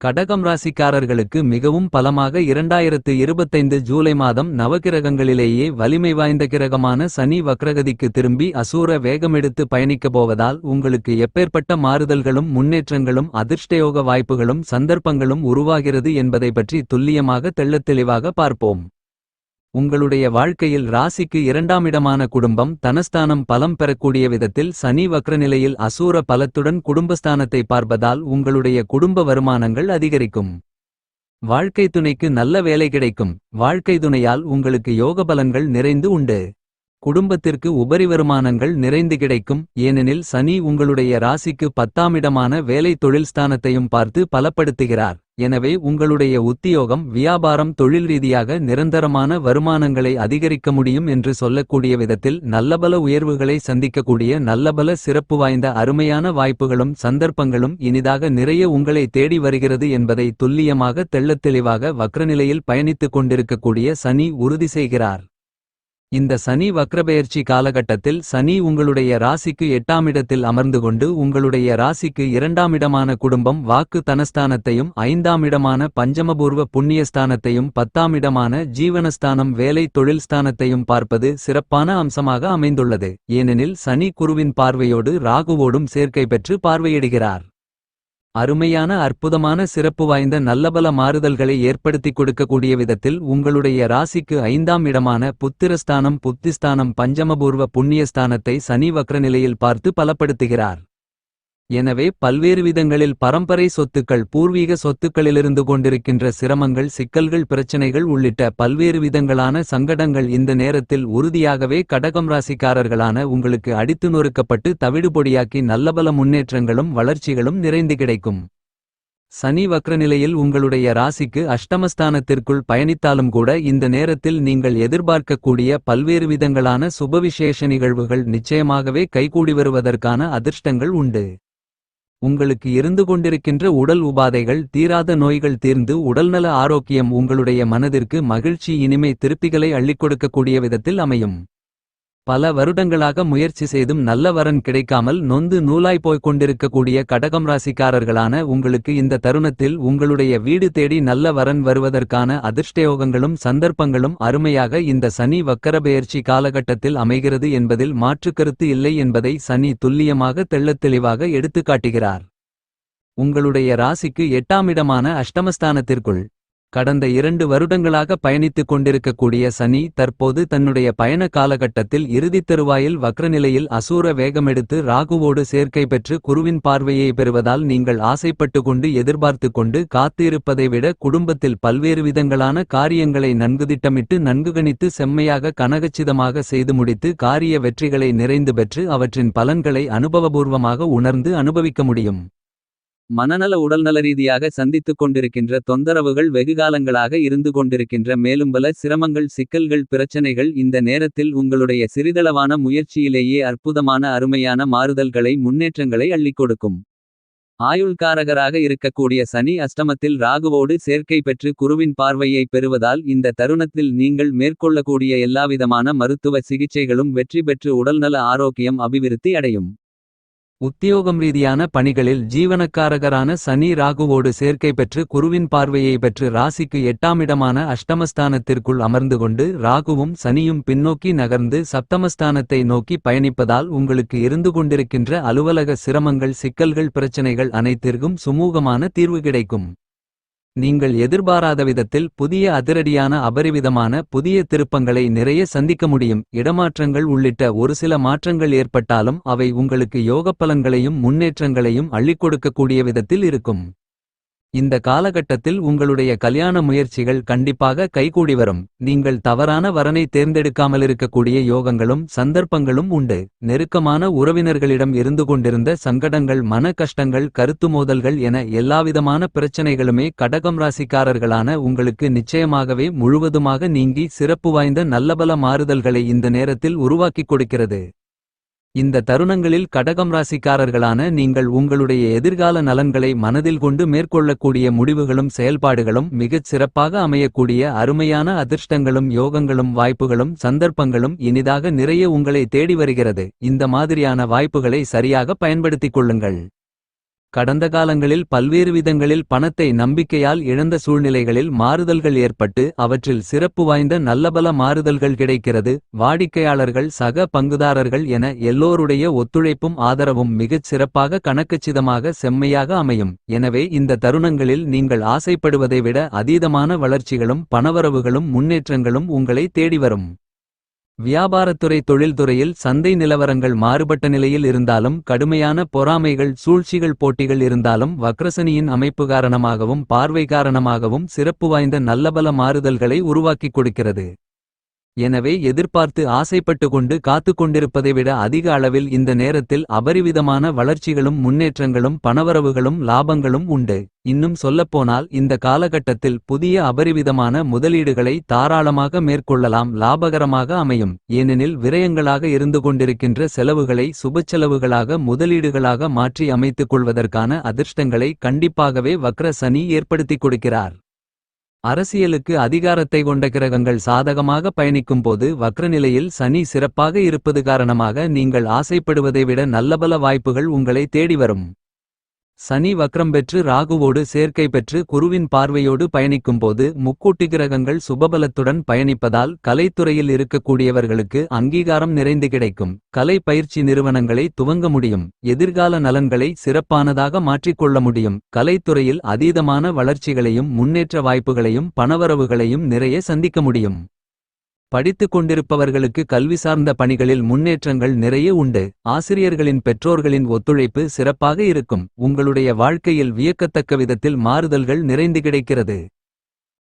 கடகம் ராசிக்காரர்களுக்கு மிகவும் பலமாக இரண்டாயிரத்து இருபத்தைந்து ஜூலை மாதம் நவகிரகங்களிலேயே வலிமை வாய்ந்த கிரகமான சனி வக்ரகதிக்கு திரும்பி அசூர வேகமெடுத்து பயணிக்கப் போவதால் உங்களுக்கு எப்பேற்பட்ட மாறுதல்களும் முன்னேற்றங்களும் அதிர்ஷ்டயோக வாய்ப்புகளும் சந்தர்ப்பங்களும் உருவாகிறது என்பதை பற்றி துல்லியமாக தெள்ளத்தெளிவாக பார்ப்போம். உங்களுடைய வாழ்க்கையில் ராசிக்கு இரண்டாமிடமான குடும்பம் தனஸ்தானம் பலம் பெறக்கூடிய விதத்தில் சனி வக்ரநிலையில் அசூர பலத்துடன் குடும்பஸ்தானத்தை பார்ப்பதால் உங்களுடைய குடும்ப வருமானங்கள் அதிகரிக்கும். வாழ்க்கை துணைக்கு நல்ல வேலை கிடைக்கும். வாழ்க்கை துணையால் உங்களுக்கு யோக பலன்கள் நிறைந்து உண்டு. குடும்பத்திற்கு உபரி வருமானங்கள் நிறைந்து கிடைக்கும். ஏனெனில் சனி உங்களுடைய ராசிக்கு பத்தாமிடமான வேலை தொழில் ஸ்தானத்தையும் பார்த்து பலப்படுத்துகிறார். எனவே உங்களுடைய உத்தியோகம் வியாபாரம் தொழில் ரீதியாக நிரந்தரமான வருமானங்களை அதிகரிக்க முடியும் என்று சொல்லக்கூடிய விதத்தில் நல்லபல உயர்வுகளை சந்திக்கக்கூடிய நல்லபல சிறப்பு வாய்ந்த அருமையான வாய்ப்புகளும் சந்தர்ப்பங்களும் இனிதாக நிறைய உங்களை தேடி வருகிறது என்பதை துல்லியமாக தெள்ளத்தெளிவாக வக்ரநிலையில் பயணித்துக் கொண்டிருக்கக்கூடிய சனி உறுதி செய்கிறார். இந்த சனி வக்ரபெயர்ச்சி காலகட்டத்தில் சனி உங்களுடைய ராசிக்கு எட்டாம் இடத்தில் அமர்ந்து கொண்டு உங்களுடைய ராசிக்கு இரண்டாம் இடமான குடும்பம் வாக்கு தனஸ்தானத்தையும் ஐந்தாமிடமான பஞ்சமபூர்வ புண்ணியஸ்தானத்தையும் பத்தாம் இடமான ஜீவனஸ்தானம் வேலை தொழில் ஸ்தானத்தையும் பார்ப்பது சிறப்பான அம்சமாக அமைந்துள்ளது. ஏனெனில் சனி குருவின் பார்வையோடு ராகுவோடும் சேர்க்கை பெற்று பார்வையிடுகிறார். அருமையான அற்புதமான சிறப்பு வாய்ந்த நல்லபல மாறுதல்களை ஏற்படுத்திக் கொடுக்கக்கூடிய விதத்தில் உங்களுடைய ராசிக்கு ஐந்தாம் இடமான புத்திரஸ்தானம் புத்திஸ்தானம் பஞ்சமபூர்வ புண்ணியஸ்தானத்தை சனி வக்ரநிலையில் பார்த்து பலப்படுத்துகிறார். எனவே பல்வேறு விதங்களில் பரம்பரை சொத்துக்கள் பூர்வீக சொத்துக்களிலிருந்து கொண்டிருக்கின்ற சிரமங்கள் சிக்கல்கள் பிரச்சனைகள் உள்ளிட்ட பல்வேறு விதங்களான சங்கடங்கள் இந்த நேரத்தில் உறுதியாகவே கடகம் ராசிக்காரர்களான உங்களுக்கு அடித்து நொறுக்கப்பட்டு தவிடுபொடியாக்கி நல்லபல முன்னேற்றங்களும் வளர்ச்சிகளும் நிறைந்து கிடைக்கும். சனி வக்ரநிலையில் உங்களுடைய ராசிக்கு அஷ்டமஸ்தானத்திற்குள் பயணித்தாலும் கூட இந்த நேரத்தில் நீங்கள் எதிர்பார்க்கக்கூடிய பல்வேறு விதங்களான சுபவிசேஷ நிகழ்வுகள் நிச்சயமாகவே கைகூடி வருவதற்கான அதிர்ஷ்டங்கள் உண்டு. உங்களுக்கு இருந்து கொண்டிருக்கின்ற உடல் உபாதைகள் தீராத நோய்கள் தீர்ந்து உடல்நல ஆரோக்கியம் உங்களுடைய மனதிற்கு மகிழ்ச்சி இனிமை திருப்திகளை அள்ளிக் கொடுக்கக்கூடிய விதத்தில் அமையும். பல வருடங்களாக முயற்சி செய்தும் நல்ல வரன் கிடைக்காமல் நொந்து நூலாய் போய்க் கொண்டிருக்கக்கூடிய கடகம் ராசிக்காரர்களான உங்களுக்கு இந்த தருணத்தில் உங்களுடைய வீடு தேடி நல்ல வரன் வருவதற்கான அதிர்ஷ்டயோகங்களும் சந்தர்ப்பங்களும் அருமையாக இந்த சனி வக்கரபெயர்ச்சி காலகட்டத்தில் அமைகிறது என்பதில் மாற்றுக்கருத்து இல்லை என்பதை சனி துல்லியமாக தெள்ளத் தெளிவாக எடுத்துக்காட்டுகிறார். உங்களுடைய ராசிக்கு எட்டாமிடமான அஷ்டமஸ்தானத்திற்குள் கடந்த இரண்டு வருடங்களாக பயணித்துக் கொண்டிருக்கக்கூடிய சனி தற்போது தன்னுடைய பயண காலகட்டத்தில் இறுதித் தருவாயில் வக்ரநிலையில் அசூர வேகமெடுத்து ராகுவோடு சேர்க்கை பெற்று குருவின் பார்வையை பெறுவதால் நீங்கள் ஆசைப்பட்டு கொண்டு எதிர்பார்த்து கொண்டு காத்திருப்பதை விட குடும்பத்தில் பல்வேறு விதங்களான காரியங்களை நன்கு திட்டமிட்டு நன்கு கணித்து செம்மையாக கனகச்சிதமாக செய்து முடித்து காரிய வெற்றிகளை நிறைந்து பெற்று அவற்றின் பலன்களை அனுபவபூர்வமாக உணர்ந்து அனுபவிக்க முடியும். மனநல உடல்நல ரீதியாக சந்தித்துக் கொண்டிருக்கின்ற தொந்தரவுகள் வெகுகாலங்களாக இருந்து கொண்டிருக்கின்ற மேலும் பல சிரமங்கள் சிக்கல்கள் பிரச்சனைகள் இந்த நேரத்தில் உங்களுடைய சிறிதளவான முயற்சியிலேயே அற்புதமான அருமையான மாறுதல்களை முன்னேற்றங்களை அள்ளிக் கொடுக்கும். ஆயுள்காரகராக இருக்கக்கூடிய சனி அஷ்டமத்தில் ராகுவோடு சேர்க்கை பெற்று குருவின் பார்வையை பெறுவதால் இந்த தருணத்தில் நீங்கள் மேற்கொள்ளக்கூடிய எல்லாவிதமான மருத்துவ சிகிச்சைகளும் வெற்றி பெற்று உடல்நல ஆரோக்கியம் அபிவிருத்தி அடையும். உத்தியோகம் ரீதியான பணிகளில் ஜீவனக்காரகரான சனி ராகுவோடு சேர்க்கை பெற்று குருவின் பார்வையை பெற்று ராசிக்கு எட்டாமிடமான அஷ்டமஸ்தானத்திற்குள் அமர்ந்து கொண்டு ராகுவும் சனியும் பின்னோக்கி நகர்ந்து சப்தமஸ்தானத்தை நோக்கி பயணிப்பதால் உங்களுக்கு இருந்து கொண்டிருக்கின்ற அலுவலக சிரமங்கள் சிக்கல்கள் பிரச்சனைகள் அனைத்திற்கும் சுமூகமான தீர்வு கிடைக்கும். நீங்கள் எதிர்பாராத விதத்தில் புதிய அதிரடியான அபரிவிதமான புதிய திருப்பங்களை நிறைய சந்திக்க முடியும். இடமாற்றங்கள் உள்ளிட்ட ஒரு சில மாற்றங்கள் ஏற்பட்டாலும் அவை உங்களுக்கு யோகப்பலன்களையும் முன்னேற்றங்களையும் அள்ளிக் கொடுக்கக்கூடிய விதத்தில் இருக்கும். இந்த காலகட்டத்தில் உங்களுடைய கல்யாண முயற்சிகள் கண்டிப்பாக கைகூடி வரும். நீங்கள் தவறான வரனை தேர்ந்தெடுக்காமலிருக்கக்கூடிய யோகங்களும் சந்தர்ப்பங்களும் உண்டு. நெருக்கமான உறவினர்களிடம் இருந்து கொண்டிருந்த சங்கடங்கள் மன கஷ்டங்கள் கருத்து மோதல்கள் என எல்லாவிதமான பிரச்சனைகளுமே கடகம் ராசிக்காரர்களான உங்களுக்கு நிச்சயமாகவே முழுவதுமாக நீங்கி சிறப்பு வாய்ந்த நல்லபல மாறுதல்களை இந்த நேரத்தில் உருவாக்கிக் கொடுக்கிறது. இந்த தருணங்களில் கடகம் ராசிக்காரர்களான நீங்கள் உங்களுடைய எதிர்கால நலன்களை மனதில் கொண்டு மேற்கொள்ளக்கூடிய முடிவுகளும் செயல்பாடுகளும் மிகச் சிறப்பாக அமையக்கூடிய அருமையான அதிர்ஷ்டங்களும் யோகங்களும் வாய்ப்புகளும் சந்தர்ப்பங்களும் இனிதாக நிறைய உங்களை தேடி வருகிறது. இந்த மாதிரியான வாய்ப்புகளை சரியாக பயன்படுத்திக் கொள்ளுங்கள். கடந்த காலங்களில் பல்வேறு விதங்களில் பணத்தை நம்பிக்கையால் இழந்த சூழ்நிலைகளில் மாறுதல்கள் ஏற்பட்டு அவற்றில் சிறப்பு வாய்ந்த நல்லபல மாறுதல்கள் கிடைக்கிறது. வாடிக்கையாளர்கள் சக பங்குதாரர்கள் என எல்லோருடைய ஒத்துழைப்பும் ஆதரவும் மிகச் சிறப்பாக கணக்கச்சிதமாக செம்மையாக அமையும். எனவே இந்த தருணங்களில் நீங்கள் ஆசைப்படுவதை விட அதீதமான வளர்ச்சிகளும் பணவரவுகளும் முன்னேற்றங்களும் உங்களை தேடி வரும். வியாபாரத்துறை தொழில்துறையில் சந்தை நிலவரங்கள் மாறுபட்ட நிலையில் இருந்தாலும் கடுமையான பொறாமைகள் சூழ்ச்சிகள் போட்டிகள் இருந்தாலும் வக்ரசனியின் அமைப்பு காரணமாகவும் பார்வை காரணமாகவும் சிறப்பு வாய்ந்த நல்லபல மாறுதல்களை உருவாக்கிக் கொடுக்கிறது. எனவே எதிர்பார்த்து ஆசைப்பட்டு கொண்டு காத்து கொண்டிருப்பதை விட அதிக அளவில் இந்த நேரத்தில் அபரிவிதமான வளர்ச்சிகளும் முன்னேற்றங்களும் பணவரவுகளும் லாபங்களும் உண்டு. இன்னும் சொல்லப்போனால் இந்த காலகட்டத்தில் புதிய அபரிவிதமான முதலீடுகளை தாராளமாக மேற்கொள்ளலாம் லாபகரமாக அமையும். ஏனெனில் விரயங்களாக இருந்து கொண்டிருக்கின்ற செலவுகளை சுபச்செலவுகளாக முதலீடுகளாக மாற்றி அமைத்துக் கொள்வதற்கான அதிர்ஷ்டங்களை கண்டிப்பாகவே வக்ர சனி ஏற்படுத்திக் கொடுக்கிறார். அரசியலுக்கு அதிகாரத்தை கொண்ட கிரகங்கள் சாதகமாக பயணிக்கும்போது வக்ரநிலையில் சனி சிறப்பாக இருப்பது காரணமாக நீங்கள் ஆசைப்படுவதை விட நல்லபல வாய்ப்புகள் உங்களை தேடி வரும். சனி வக்ரம் பெற்று ராகுவோடு சேர்க்கை பெற்று குருவின் பார்வையோடு பயணிக்கும்போது முக்கூட்டு கிரகங்கள் சுபபலத்துடன் பயணிப்பதால் கலைத்துறையில் இருக்கக்கூடியவர்களுக்கு அங்கீகாரம் நிறைந்து கிடைக்கும். கலை பயிற்சி நிறுவனங்களை துவங்க முடியும். எதிர்கால நலன்களை சிறப்பானதாக மாற்றிக்கொள்ள முடியும். கலைத்துறையில் அதீதமான வளர்ச்சிகளையும் முன்னேற்ற வாய்ப்புகளையும் பணவரவுகளையும் நிறைய சந்திக்க முடியும். படித்துக் கொண்டிருப்பவர்களுக்கு கல்வி சார்ந்த பணிகளில் முன்னேற்றங்கள் நிறைய உண்டு. ஆசிரியர்களின் பெற்றோர்களின் ஒத்துழைப்பு சிறப்பாக இருக்கும். உங்களுடைய வாழ்க்கையில் வியக்கத்தக்க விதத்தில் மாறுதல்கள் நிறைந்து கிடைக்கிறது.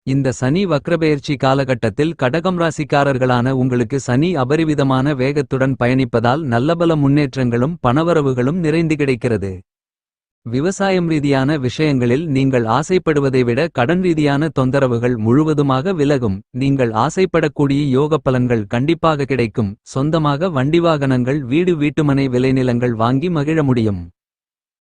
இந்த சனி வக்ரபெயர்ச்சி காலகட்டத்தில் கடகம் ராசிக்காரர்களான உங்களுக்கு சனி அபரிவிதமான வேகத்துடன் பயணிப்பதால் நல்லபல முன்னேற்றங்களும் பணவரவுகளும் நிறைந்து கிடைக்கிறது. விவசாயம் ரீதியான விஷயங்களில் நீங்கள் ஆசைப்படுவதை விட கடன் ரீதியான தொந்தரவுகள் முழுவதுமாக விலகும். நீங்கள் ஆசைப்படக்கூடிய யோக பலன்கள் கண்டிப்பாக கிடைக்கும். சொந்தமாக வண்டி வாகனங்கள் வீடு வீட்டுமனை விளைநிலங்கள் வாங்கி மகிழ முடியும்.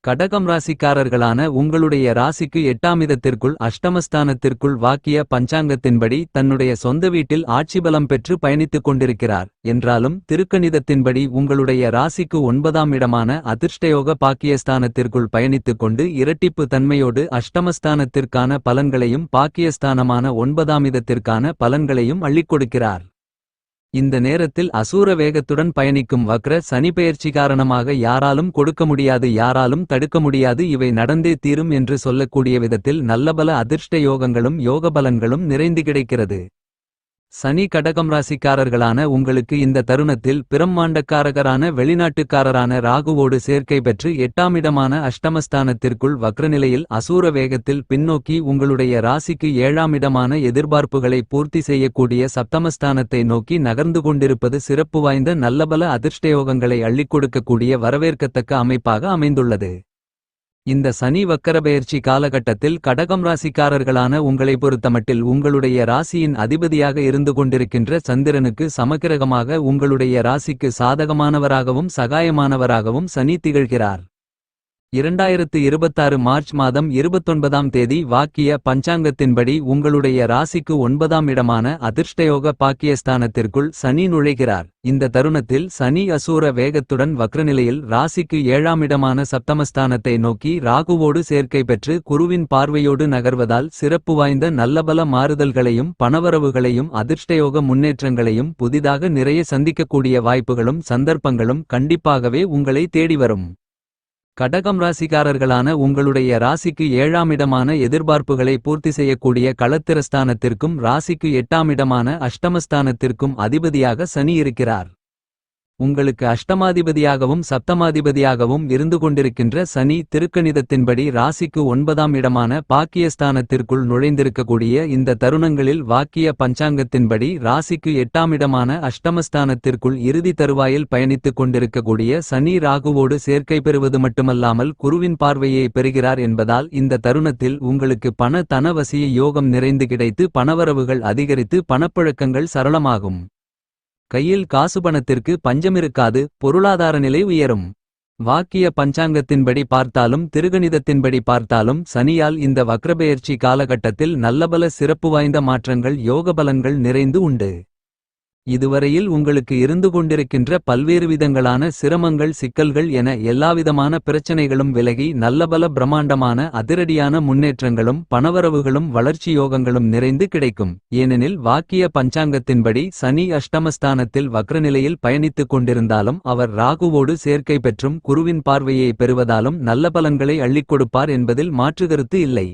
கடகம் ராசிக்காரர்களான உங்களுடைய ராசிக்கு எட்டாமிதத்திற்குள் அஷ்டமஸ்தானத்திற்குள் வாக்கிய பஞ்சாங்கத்தின்படி தன்னுடைய சொந்த வீட்டில் ஆட்சி பலம் பெற்று பயணித்துக் கொண்டிருக்கிறார். என்றாலும் திருக்கணிதத்தின்படி உங்களுடைய ராசிக்கு ஒன்பதாம் இடமான அதிர்ஷ்டயோக பாக்கியஸ்தானத்திற்குள் பயணித்துக் கொண்டு இரட்டிப்பு தன்மையோடு அஷ்டமஸ்தானத்திற்கான பலன்களையும் பாக்கியஸ்தானமான ஒன்பதாம் இடத்திற்கான பலன்களையும் அள்ளிக் கொடுக்கிறார். இந்த நேரத்தில் அசூர வேகத்துடன் பயணிக்கும் வக்ர சனி பெயர்ச்சி காரணமாக யாராலும் கொடுக்க முடியாது யாராலும் தடுக்க முடியாது இவை நடந்தே தீரும் என்று சொல்லக்கூடிய விதத்தில் நல்லபல அதிர்ஷ்ட யோகங்களும் யோக பலன்களும் நிறைந்து கிடைக்கிறது. சனி கடகம் ராசிக்காரர்களான உங்களுக்கு இந்த தருணத்தில் பிரம்மாண்டக்காரகரான வெளிநாட்டுக்காரரான ராகுவோடு சேர்க்கை பெற்று எட்டாமிடமான அஷ்டமஸ்தானத்திற்குள் வக்ரநிலையில் அசூர வேகத்தில் பின்னோக்கி உங்களுடைய ராசிக்கு ஏழாமிடமான எதிர்பார்ப்புகளை பூர்த்தி செய்யக்கூடிய சப்தமஸ்தானத்தை நோக்கி நகர்ந்து கொண்டிருப்பது சிறப்பு வாய்ந்த நல்லபல அதிர்ஷ்டயோகங்களை அள்ளிக் கொடுக்கக்கூடிய வரவேற்கத்தக்க அமைப்பாக அமைந்துள்ளது. இந்த சனி வக்கரபெயர்ச்சி காலகட்டத்தில் கடகம் ராசிக்காரர்களான உங்களை பொறுத்தமட்டில் உங்களுடைய ராசியின் அதிபதியாக இருந்து கொண்டிருக்கின்ற சந்திரனுக்கு சமக்கிரகமாக உங்களுடைய ராசிக்கு சாதகமானவராகவும் சகாயமானவராகவும் சனி திகழ்கிறார். இரண்டாயிரத்து இருபத்தாறு மார்ச் மாதம் இருபத்தொன்பதாம் தேதி வாக்கிய பஞ்சாங்கத்தின்படி உங்களுடைய ராசிக்கு ஒன்பதாம் இடமான அதிர்ஷ்டயோக பாக்கியஸ்தானத்திற்குள் சனி நுழைகிறார். இந்த தருணத்தில் சனி அசூர வேகத்துடன் வக்ரநிலையில் ராசிக்கு ஏழாம் இடமான சப்தமஸ்தானத்தை நோக்கி ராகுவோடு சேர்க்கை பெற்று குருவின் பார்வையோடு நகர்வதால் சிறப்பு வாய்ந்த நல்லபல மாறுதல்களையும் பணவரவுகளையும் அதிர்ஷ்டயோக முன்னேற்றங்களையும் புதிதாக நிறைய சந்திக்கக்கூடிய வாய்ப்புகளும் சந்தர்ப்பங்களும் கண்டிப்பாகவே உங்களை தேடி வரும். கடகம் ராசிக்காரர்களான உங்களுடைய ராசிக்கு ஏழாமிடமான எதிர்பார்ப்புகளை பூர்த்தி செய்யக்கூடிய களத்திரஸ்தானத்திற்கும் ராசிக்கு எட்டாமிடமான அஷ்டமஸ்தானத்திற்கும் அதிபதியாக சனி இருக்கிறார். உங்களுக்கு அஷ்டமாதிபதியாகவும் சப்தமாதிபதியாகவும் இருந்து கொண்டிருக்கின்ற சனி திருக்கணிதத்தின்படி ராசிக்கு ஒன்பதாம் இடமான பாக்கியஸ்தானத்திற்குள் நுழைந்திருக்கக்கூடிய இந்த தருணங்களில் வாக்கிய பஞ்சாங்கத்தின்படி ராசிக்கு எட்டாம் இடமான அஷ்டமஸ்தானத்திற்குள் இறுதி தருவாயில் பயணித்துக் கொண்டிருக்கக்கூடிய சனி ராகுவோடு சேர்க்கை பெறுவது மட்டுமல்லாமல் குருவின் பார்வையை பெறுகிறார் என்பதால் இந்த தருணத்தில் உங்களுக்கு பண தனவசிய யோகம் நிறைந்து கிடைத்து பணவரவுகள் அதிகரித்து பணப்பழக்கங்கள் சரளமாகும். கையில் காசு பணத்திற்கு பஞ்சமிருக்காது பொருளாதார நிலை உயரும். வாக்கிய பஞ்சாங்கத்தின்படி பார்த்தாலும் திருகணிதத்தின்படி பார்த்தாலும் சனியால் இந்த வக்ரபெயர்ச்சி காலகட்டத்தில் நல்லபல சிறப்பு வாய்ந்த மாற்றங்கள் யோகபலன்கள் நிறைந்து உண்டு. இதுவரையில் உங்களுக்கு இருந்து கொண்டிருக்கின்ற பல்வேறு விதங்களான சிரமங்கள் சிக்கல்கள் என எல்லாவிதமான பிரச்சனைகளும் விலகி நல்லபல பிரமாண்டமான அதிரடியான முன்னேற்றங்களும் பணவரவுகளும் வளர்ச்சி யோகங்களும் நிறைந்து கிடைக்கும். ஏனெனில் வாக்கிய பஞ்சாங்கத்தின்படி சனி அஷ்டமஸ்தானத்தில் வக்ரநிலையில் பயணித்துக் கொண்டிருந்தாலும் அவர் ராகுவோடு சேர்க்கை பெற்றும் குருவின் பார்வையை பெறுவதாலும் நல்ல பலன்களை அள்ளிக் கொடுப்பார் என்பதில் மாற்றுகருத்து இல்லை.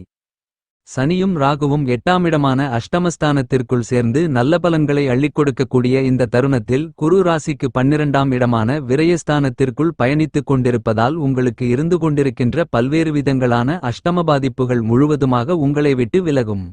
சனியும் ராகுவும் எட்டாமிடமான அஷ்டமஸ்தானத்திற்குள் சேர்ந்து நல்ல பலன்களை அள்ளிக் கொடுக்கக்கூடிய இந்த தருணத்தில் குரு ராசிக்கு பன்னிரண்டாம் இடமான விரயஸ்தானத்திற்குள் பயணித்துக் கொண்டிருப்பதால் உங்களுக்கு இருந்து கொண்டிருக்கின்ற பல்வேறு விதங்களான அஷ்டம பாதிப்புகள் முழுவதுமாக உங்களை விட்டு விலகும்.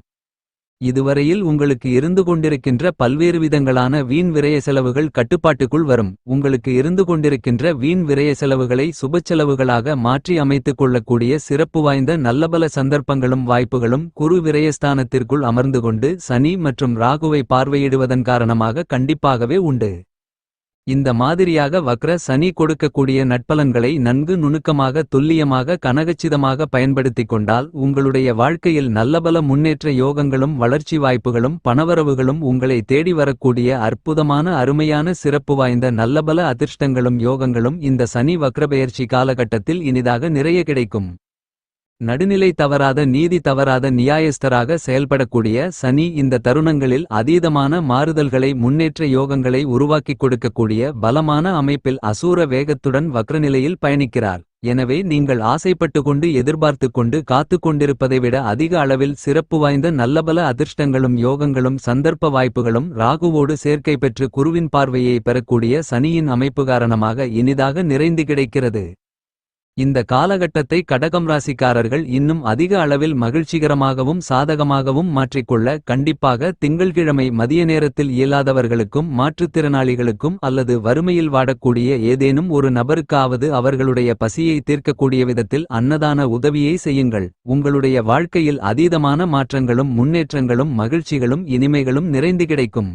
இதுவரையில் உங்களுக்கு இருந்து கொண்டிருக்கின்ற பல்வேறு விதங்களான வீண் விரய செலவுகள் கட்டுப்பாட்டுக்குள் வரும். உங்களுக்கு இருந்து கொண்டிருக்கின்ற வீண் விரய செலவுகளை சுபச்செலவுகளாக மாற்றி அமைத்துக் கொள்ளக்கூடிய சிறப்பு வாய்ந்த நல்லபல சந்தர்ப்பங்களும் வாய்ப்புகளும் குரு விரயஸ்தானத்திற்குள் அமர்ந்து கொண்டு சனி மற்றும் ராகுவை பார்வையிடுவதன் காரணமாக கண்டிப்பாகவே உண்டு. இந்த மாதிரியாக வக்ர சனி கொடுக்கக்கூடிய நட்பலன்களை நன்கு நுணுக்கமாக துல்லியமாக கனகச்சிதமாக பயன்படுத்திக் கொண்டால் உங்களுடைய வாழ்க்கையில் நல்லபல முன்னேற்ற யோகங்களும் வளர்ச்சி வாய்ப்புகளும் பணவரவுகளும் உங்களை தேடி வரக்கூடிய அற்புதமான அருமையான சிறப்பு வாய்ந்த நல்லபல அதிர்ஷ்டங்களும் யோகங்களும் இந்த சனி வக்ரபெயர்ச்சி காலகட்டத்தில் இனிதாக நிறைய கிடைக்கும். நடுநிலை தவறாத நீதி தவறாத நியாயஸ்தராக செயல்படக்கூடிய சனி இந்த தருணங்களில் அதீதமான மாறுதல்களை முன்னேற்ற யோகங்களை உருவாக்கிக் கொடுக்கக்கூடிய பலமான அமைப்பில் அசூர வேகத்துடன் வக்ரநிலையில் பயணிக்கிறார். எனவே நீங்கள் ஆசைப்பட்டு கொண்டு எதிர்பார்த்து கொண்டு காத்து கொண்டிருப்பதை விட அதிக அளவில் சிறப்பு வாய்ந்த நல்லபல அதிர்ஷ்டங்களும் யோகங்களும் சந்தர்ப்ப வாய்ப்புகளும் ராகுவோடு சேர்க்கை பெற்று குருவின் பார்வையை பெறக்கூடிய சனியின் அமைப்பு காரணமாக இனிதாக நிறைந்து கிடைக்கிறது. இந்த காலகட்டத்தை கடகம் ராசிக்காரர்கள் இன்னும் அதிக அளவில் மகிழ்ச்சிகரமாகவும் சாதகமாகவும் மாற்றிக்கொள்ள கண்டிப்பாக திங்கள்கிழமை மதிய நேரத்தில் இயலாதவர்களுக்கும் மாற்றுத்திறனாளிகளுக்கும் அல்லது வறுமையில் வாடக்கூடிய ஏதேனும் ஒரு நபருக்காவது அவர்களுடைய பசியை தீர்க்கக்கூடிய விதத்தில் அன்னதான உதவியை செய்யுங்கள். உங்களுடைய வாழ்க்கையில் அதீதமான மாற்றங்களும் முன்னேற்றங்களும் மகிழ்ச்சிகளும் இனிமைகளும் நிறைந்து கிடைக்கும்.